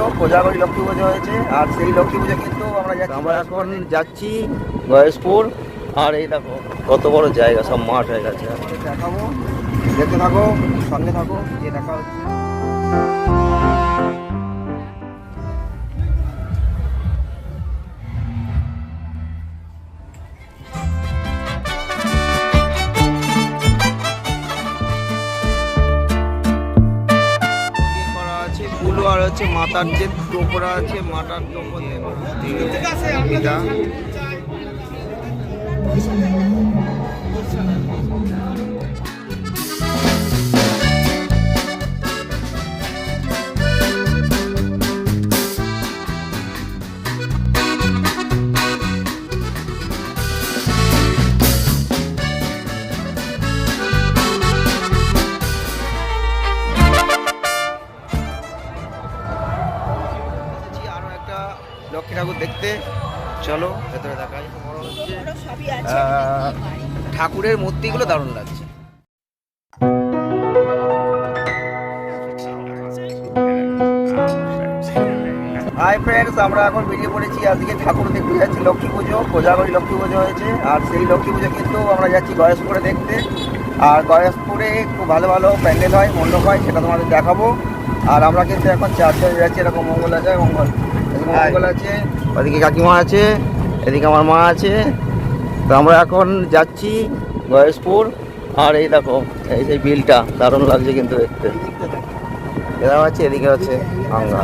পুজো কোজাগরি লক্ষ্মী পুজো হয়েছে আর সেই লক্ষ্মী পুজো কিন্তু আমরা যাচ্ছি আমরা এখন যাচ্ছি গয়েশপুর আর এই দেখো কত বড় জায়গা সব মাঠ হয়ে গেছে। দেখাবো দেখতে থাকো সঙ্গে থাকো যে দেখা হচ্ছে। হচ্ছে মাথার যে টোপরা আছে মাথার টোপর বেরিয়ে পড়েছি আজকে ঠাকুর দেখতে যাচ্ছি। লক্ষ্মী পুজো কোজাগরি লক্ষ্মী পুজো হয়েছে আর সেই লক্ষ্মী পুজো কিন্তু আমরা যাচ্ছি গয়েশপুরে দেখতে। আর গয়েশপুরে খুব ভালো ভালো প্যান্ডেল হয় মণ্ডপ হয় সেটা তোমাদের দেখাবো। আর আমরা কিন্তু এখন চারজন যাচ্ছি এরকম মঙ্গল আছে মঙ্গল। মঙ্গল আছে ওদিকে কাকিমা আছে এদিকে আমার মা আছে। তো আমরা এখন যাচ্ছি গয়েশপুর। আর এই দেখো এই সেই বিলটা দারুণ লাগছে কিন্তু দেখতে। এরা আছে এদিকে আছে আঙ্গা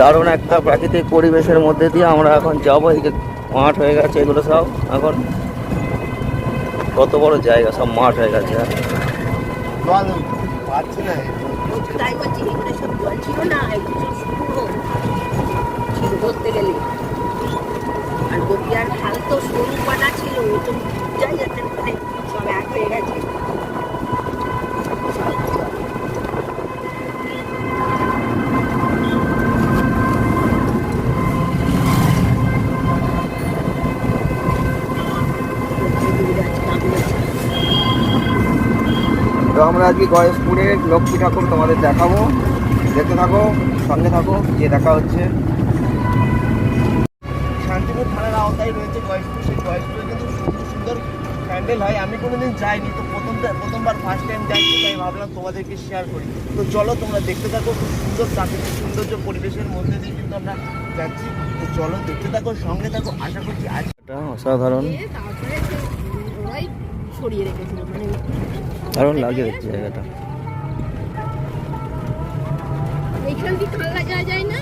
দারুণ একটা প্রাকৃতিক পরিবেশের মধ্যে দিয়ে আমরা এখন যাব। এদিকে মাঠ হয়ে গেছে, এগুলো সব এখন কত বড় জায়গা, সব মাঠ হয়ে গেছে। আর গপিয়ার খাল তো সরু পানা ছিল তো যাই যাচ্ছে সব এক হয়ে গেছে। তো আমরা আজকে গয়েশপুরের লক্ষ্মী ঠাকুর তোমাদের দেখাবো। দেখতে থাকো সঙ্গে থাকো গিয়ে দেখা হচ্ছে। শান্তিপুর থানার আওতায় রয়েছে গয়েশপুর সেই গয়েশপুরে কিন্তু সুন্দর সুন্দর প্যান্ডেল হয়। আমি কোনোদিন যাইনি তো প্রথম প্রথমবার ফার্স্ট টাইম যাচ্ছি তাই ভাবলাম তোমাদেরকে শেয়ার করি। তো চলো তোমরা দেখতে থাকো খুব সুন্দর প্রাকৃতিক সৌন্দর্য পরিবেশের মধ্যে দিয়ে কিন্তু আমরা যাচ্ছি। তো চলো দেখতে থাকো সঙ্গে থাকো আশা করছি আজ অসাধারণ। সরিয়ে রেখেছিল। দারুণ লাগে দেখতে জায়গাটা। এইখান কি কাল্লা যাওয়া যায় না?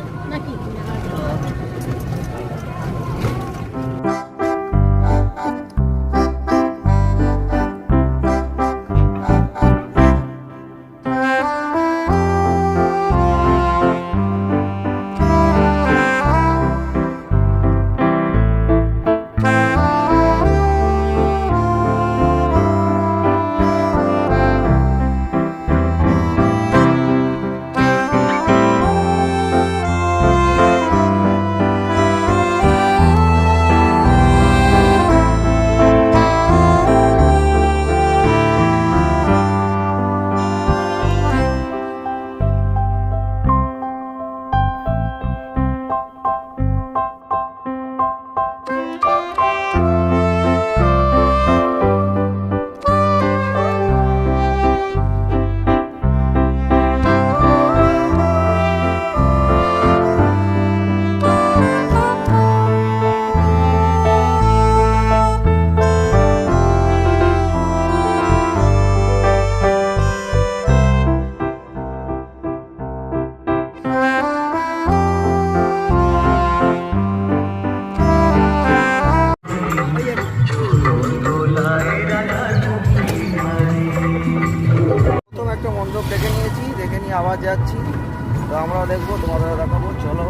তোমাদের দেখাবো চলো।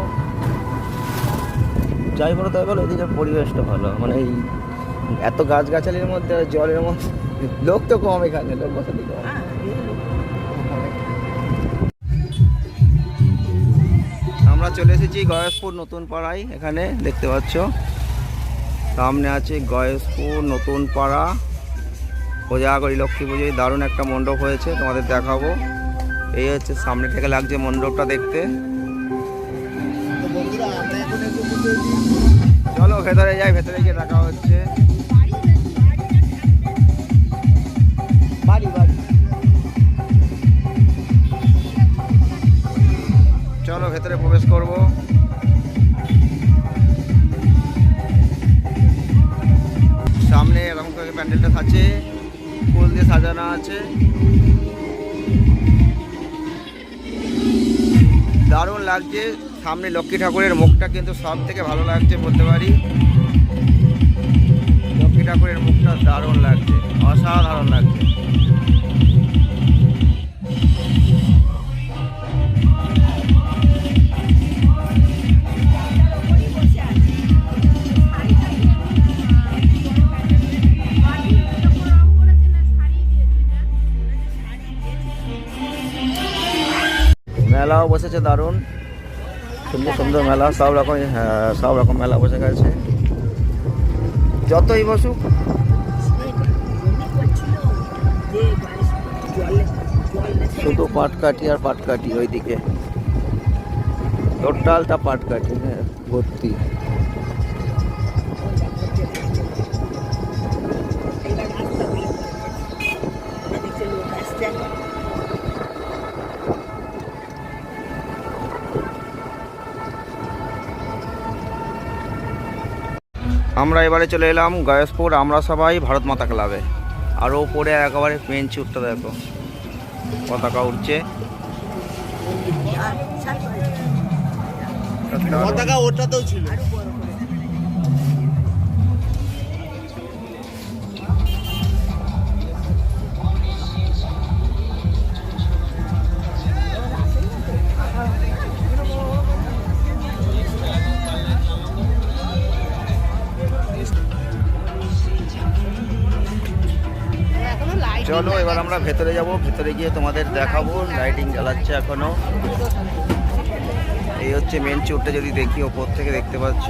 যাই বলো তাই বলো এদিকের পরিবেশটা ভালো। মানে এই এত গাছগাছালির মধ্যে জলের মধ্যে লোক তো কম এখানে লোক বসতি কম। আমরা চলে এসেছি গয়েশপুর নতুন পাড়ায় এখানে দেখতে পাচ্ছ। সামনে আছে গয়েশপুর নতুন পাড়া। কোজাগরি লক্ষ্মী পুজোয় দারুণ একটা মণ্ডপ হয়েছে তোমাদের দেখাবো। এই হচ্ছে সামনে থেকে লাগছে মণ্ডপটা দেখতে। ভেতরে যাই ভেতরে গিয়ে দেখা সামনে লক্ষ্মী ঠাকুরের মুখটা কিন্তু সব থেকে ভালো লাগছে বলতে পারি। লক্ষ্মী ঠাকুরের মুখটা দারুণ লাগছে, অসাধারণ লাগছে। মেলাও বসেছে দারুণ। সুন্দর সুন্দর মেলা, সব রকম হ্যাঁ সব রকম মেলা বসে গেছে। যতই বসুক। শুধু পাটকাঠি আর পাটকাঠি ওইদিকে। টোটালটা পাটকাঠি হ্যাঁ ভর্তি। আমরা এবারে চলে এলাম গায়সপুর আমরা সবাই ভারত মাতা ক্লাবে। আর ওপরে একেবারে মেন চুটটা দেখো। পতাকা উঠছে পতাকা ওটাতেও ছিল। চলো এবার আমরা ভেতরে যাব। ভেতরে গিয়ে তোমাদের দেখাবো। লাইটিং জ্বালাচ্ছে এখনও। এই হচ্ছে মেন চুরটা যদি দেখি ওপর থেকে দেখতে পাচ্ছ।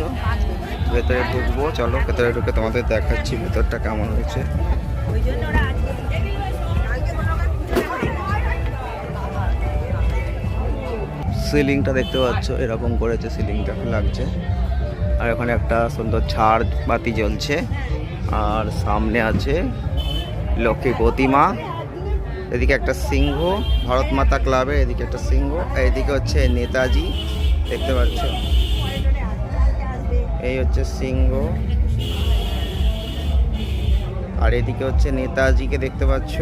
ভেতরে ঢুকবো চলো। ভেতরে ঢুকে তোমাদের দেখাচ্ছি ভেতরটা কেমন হয়েছে। সিলিংটা দেখতে পাচ্ছ এরকম করেছে সিলিংটা লাগছে। আর এখানে একটা সুন্দর ছাড় বাতি জ্বলছে আর সামনে আছে লক্ষ্মী প্রতিমা, এদিকে একটা সিংহ, ভারত মাতা ক্লাবে এদিকে একটা সিংহ, এদিকে হচ্ছে নেতাজি, দেখতে পাচ্ছ এই হচ্ছে সিংহ। আর এদিকে হচ্ছে নেতাজিকে দেখতে পাচ্ছ।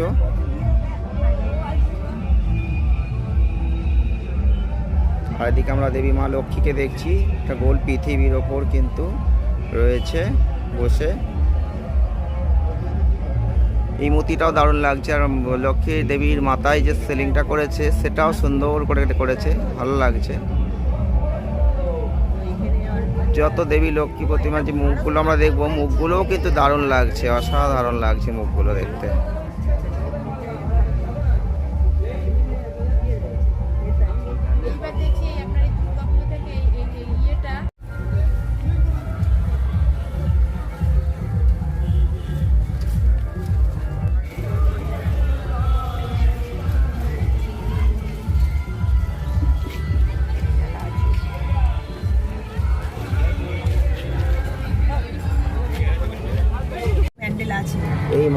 আর এদিকে আমরা দেবী মা লক্ষ্মীকে দেখছি। একটা গোল পৃথিবীর ওপর কিন্তু রয়েছে, বসে। এই মূর্তিটাও দারুণ লাগছে। আর লক্ষ্মী দেবীর মাথায় যে সেলিংটা করেছে, সেটাও সুন্দর করে করেছে, ভালো লাগছে। যত দেবী লক্ষ্মী প্রতিমা যে মুখগুলো আমরা দেখব, মুখগুলোও কিন্তু দারুণ লাগছে, অসাধারণ লাগছে মুখগুলো দেখতে।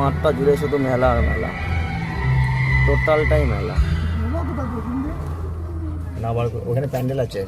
মাঠটা জুড়ে শুধু মেলা আর মেলা। টোটালটাই মেলা। না আবার ওখানে প্যান্ডেল আছে।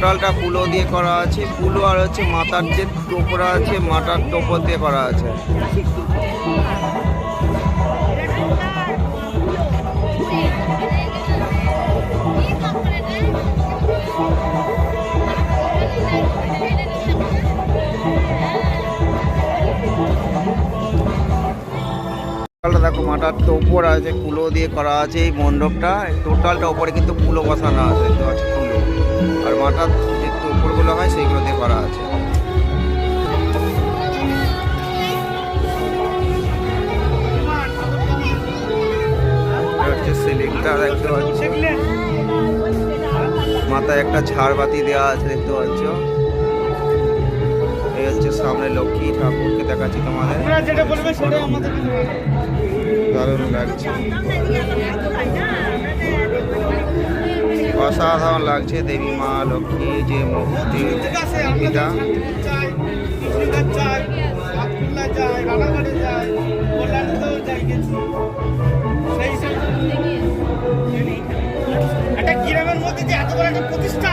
টোটালটা কুলো দিয়ে করা আছে। কুলো আর হচ্ছে মাথার যে টোপরা আছে, মাথার টোপর দিয়ে করা আছে। দেখো, মাথার টোপর আছে কুলো দিয়ে করা আছে এই মণ্ডপটা টোটালটা ওপরে কিন্তু কুলো বসানো আছে, দেখতে পাচ্ছ কুলো আর মাথার যে টোপরগুলো হয় সেইগুলো দিয়ে করা আছে। সিলিংটা দেখতে পাচ্ছ? মাথায় একটা ঝাড়বাতি দেওয়া আছে দেখতে পাচ্ছ? এই হচ্ছে সামনে লক্ষ্মী ঠাকুরকে দেখাচ্ছি তোমাদের। যেটা বলবে সেটাই আমাদের দারুণ লাগছে। অসাধারণ লাগছে দেবী মা, লক্ষ্মী, যে মূর্তি একটা গ্রামের মধ্যে যে এত বড় একটা প্রতিষ্ঠা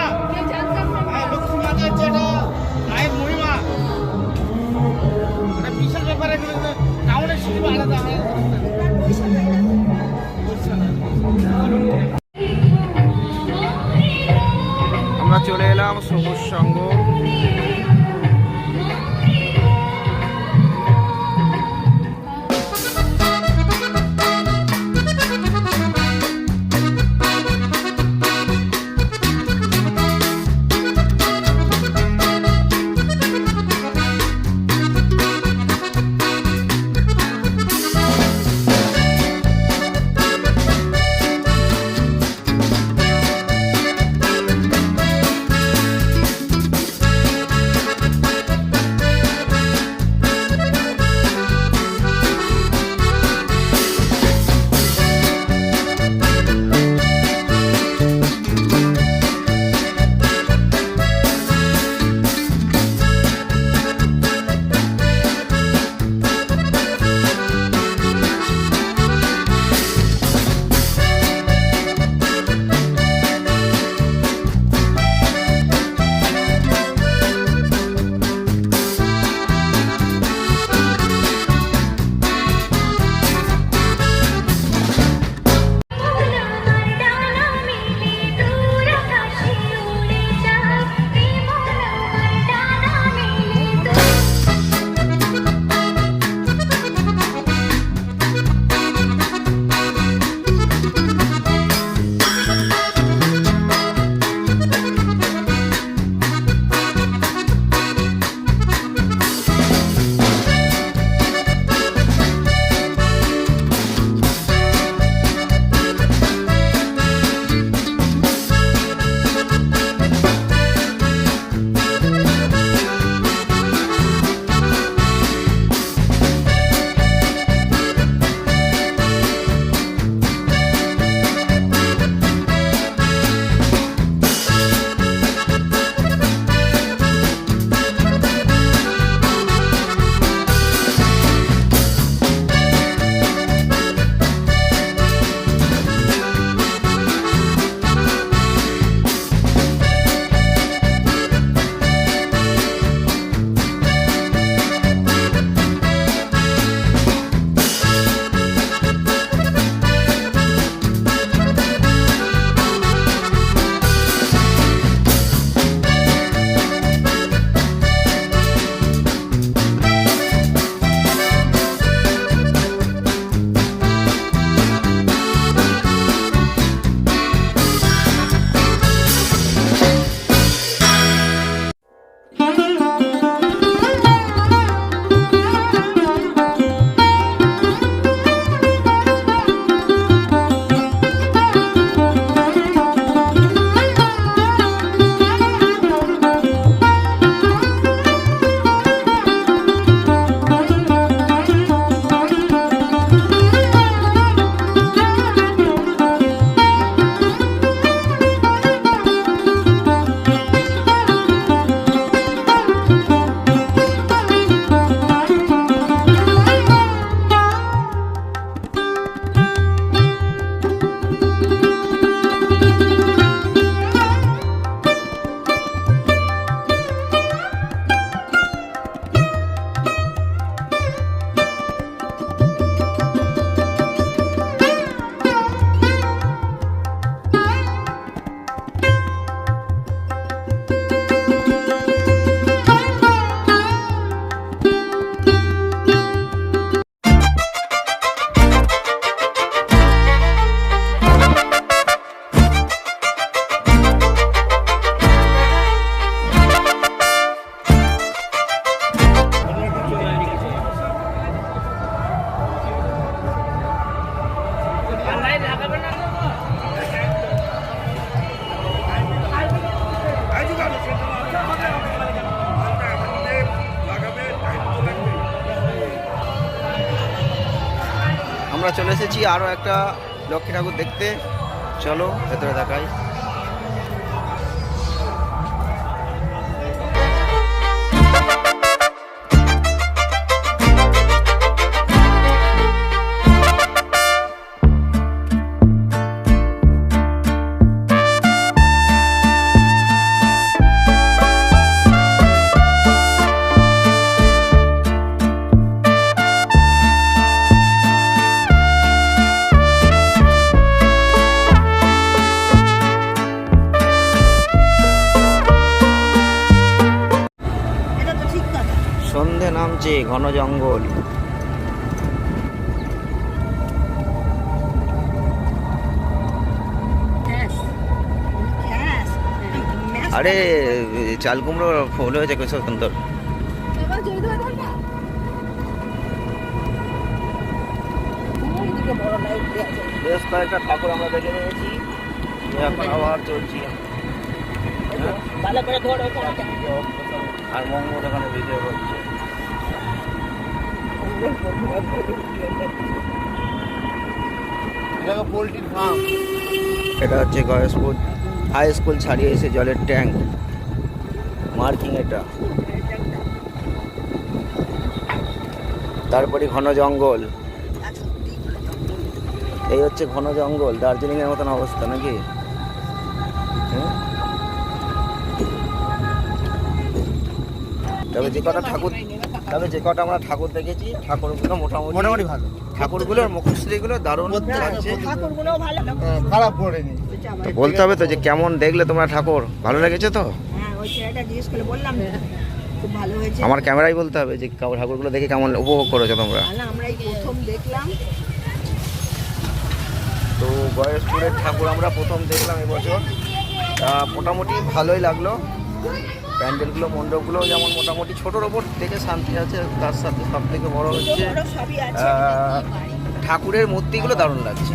আমরা চলে এসেছি আরও একটা লক্ষ্মী ঠাকুর দেখতে। চলো ভেতরে দেখাই। সন্ধে নামছে ঘন জঙ্গল। আরে চাল কুমড়ো ফুল হয়েছে কত সুন্দর। বেশ কয়েকটা ঠাকুর আমরা দেখে নিয়েছি। এখন আবার চলছি। কোনটা আর মঙ্গল ওখানে ভিডিও করছে। এটা হচ্ছে গয়েশপুর। হাই স্কুল ছাড়িয়ে এসে জলের ট্যাঙ্ক মার্কিং এটা। তারপরে ঘন জঙ্গল। এই হচ্ছে ঘন জঙ্গল। দার্জিলিং এর মতন অবস্থা নাকি? তবে যে কটা ঠাকুর তবে যে কটা আমরা ঠাকুর দেখেছি ঠাকুরগুলো মোটামুটি মোটামুটি ভালো। ঠাকুরগুলোর মুখশ্রীগুলো দারুণ লাগছে। হ্যাঁ, খারাপ পড়েনি। বলতে হবে তো যে কেমন দেখলে তোমরা ঠাকুর? ভালো লেগেছে তো? হ্যাঁ আমার ক্যামেরাই বলতে হবে যে ঠাকুরগুলো দেখে কেমন উপভোগ করেছ তোমরা? তো গয়েশপুরের ঠাকুর আমরা প্রথম দেখলাম এবছর। তা মোটামুটি ভালোই লাগল। প্যান্ডেলগুলো মণ্ডপগুলো যেমন মোটামুটি ছোটোর ওপর দেখে শান্তি আছে তার সাথে সব থেকে বড় হচ্ছে ঠাকুরের মূর্তিগুলো দারুণ লাগছে।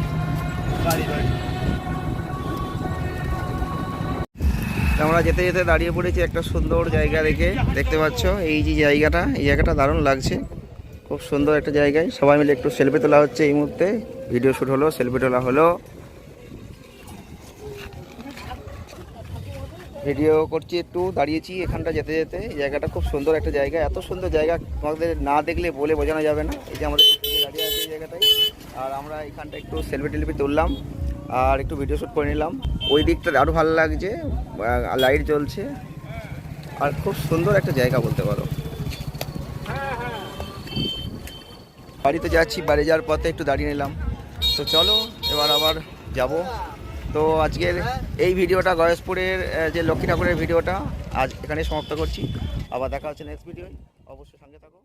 আমরা যেতে যেতে দাঁড়িয়ে পড়েছি একটা সুন্দর জায়গা দেখে দেখতে পাচ্ছ? এই যে জায়গাটা এই জায়গাটা দারুণ লাগছে। খুব সুন্দর একটা জায়গায়। সবাই মিলে একটু সেলফি তোলা হচ্ছে এই মুহূর্তে। ভিডিও শ্যুট হলো সেলফি তোলা হলো। ভিডিও করছি একটু, দাঁড়িয়েছি এখানটা যেতে যেতে। জায়গাটা খুব সুন্দর একটা জায়গা। এত সুন্দর জায়গা আমাদের না দেখলে বলে বোঝানো যাবে না। এই যে আমাদের দাঁড়িয়ে আছে এই জায়গাটায়। আর আমরা এখানটা একটু সেলফি টেলফি তুললাম আর একটু ভিডিও শ্যুট করে নিলাম। ওই দিকটা আরও ভালো লাগছে লাইট জ্বলছে। আর খুব সুন্দর একটা জায়গা বলতে পারো। বাড়িতে যাচ্ছি, বাড়ি যাওয়ার পথে একটু দাঁড়িয়ে নিলাম। তো চলো, এবার আবার যাব। তো আজকের এই ভিডিওটা গয়েশপুরের যে লক্ষ্মী ঠাকুরের ভিডিওটা, আজ এখানে সমাপ্ত করছি। আবার দেখা হচ্ছে নেক্সট ভিডিও অবশ্যই সঙ্গে থাকো।